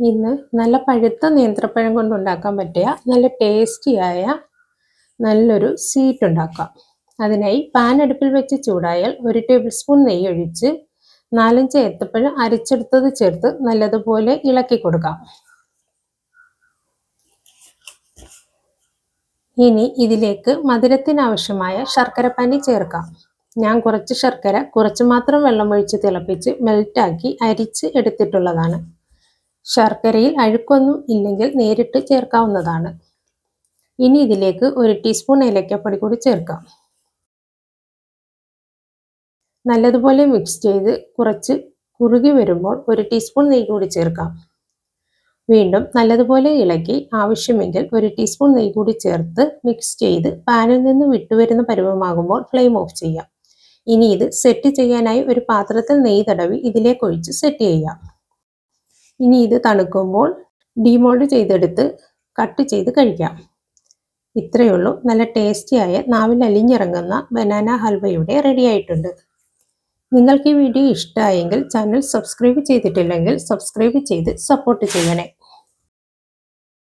ഇന്ന് നല്ല പഴുത്ത നേന്ത്രപ്പഴം കൊണ്ടുണ്ടാക്കാൻ പറ്റിയ നല്ല ടേസ്റ്റിയായ നല്ലൊരു സ്വീറ്റ് ഉണ്ടാക്കാം. അതിനായി പാൻ അടുപ്പിൽ വെച്ച് ചൂടായാൽ ഒരു ടേബിൾ സ്പൂൺ നെയ്യ് ഒഴിച്ച് നാലഞ്ച് ഏത്തപ്പഴം അരച്ചെടുത്തത് ചേർത്ത് നല്ലതുപോലെ ഇളക്കി കൊടുക്കാം. ഇനി ഇതിലേക്ക് മധുരത്തിനാവശ്യമായ ശർക്കരപ്പാനി ചേർക്കാം. ഞാൻ കുറച്ച് ശർക്കര കുറച്ച് മാത്രം വെള്ളമൊഴിച്ച് തിളപ്പിച്ച് മെൽറ്റാക്കി അരിച്ച് എടുത്തിട്ടുള്ളതാണ്. ശർക്കരയിൽ അഴുക്കൊന്നും ഇല്ലെങ്കിൽ നേരിട്ട് ചേർക്കാവുന്നതാണ്. ഇനി ഇതിലേക്ക് ഒരു ടീസ്പൂൺ ഏലക്കപ്പൊടി കൂടി ചേർക്കാം. നല്ലതുപോലെ മിക്സ് ചെയ്ത് കുറച്ച് കുറുകി വരുമ്പോൾ ഒരു ടീസ്പൂൺ നെയ്യ് കൂടി ചേർക്കാം. വീണ്ടും നല്ലതുപോലെ ഇളക്കി ആവശ്യമെങ്കിൽ ഒരു ടീസ്പൂൺ നെയ്യ് കൂടി ചേർത്ത് മിക്സ് ചെയ്ത് പാനിൽ നിന്ന് വിട്ടുവരുന്ന പരുവമാകുമ്പോൾ ഫ്ലെയിം ഓഫ് ചെയ്യാം. ഇനി ഇത് സെറ്റ് ചെയ്യാനായി ഒരു പാത്രത്തിൽ നെയ്യ് തടവി ഇതിലേക്ക് ഒഴിച്ച് സെറ്റ് ചെയ്യാം. ഇനി ഇത് തണുക്കുമ്പോൾ ഡീമോൾഡ് ചെയ്തെടുത്ത് കട്ട് ചെയ്ത് കഴിക്കാം. ഇത്രയേ ഉള്ളൂ. നല്ല ടേസ്റ്റിയായ നാവിൽ അലിഞ്ഞിറങ്ങുന്ന ബനാന ഹൽവയുടെ റെഡി ആയിട്ടുണ്ട്. നിങ്ങൾക്ക് ഈ വീഡിയോ ഇഷ്ടമായെങ്കിൽ ചാനൽ സബ്സ്ക്രൈബ് ചെയ്തിട്ടില്ലെങ്കിൽ സബ്സ്ക്രൈബ് ചെയ്ത് സപ്പോർട്ട് ചെയ്യണേ.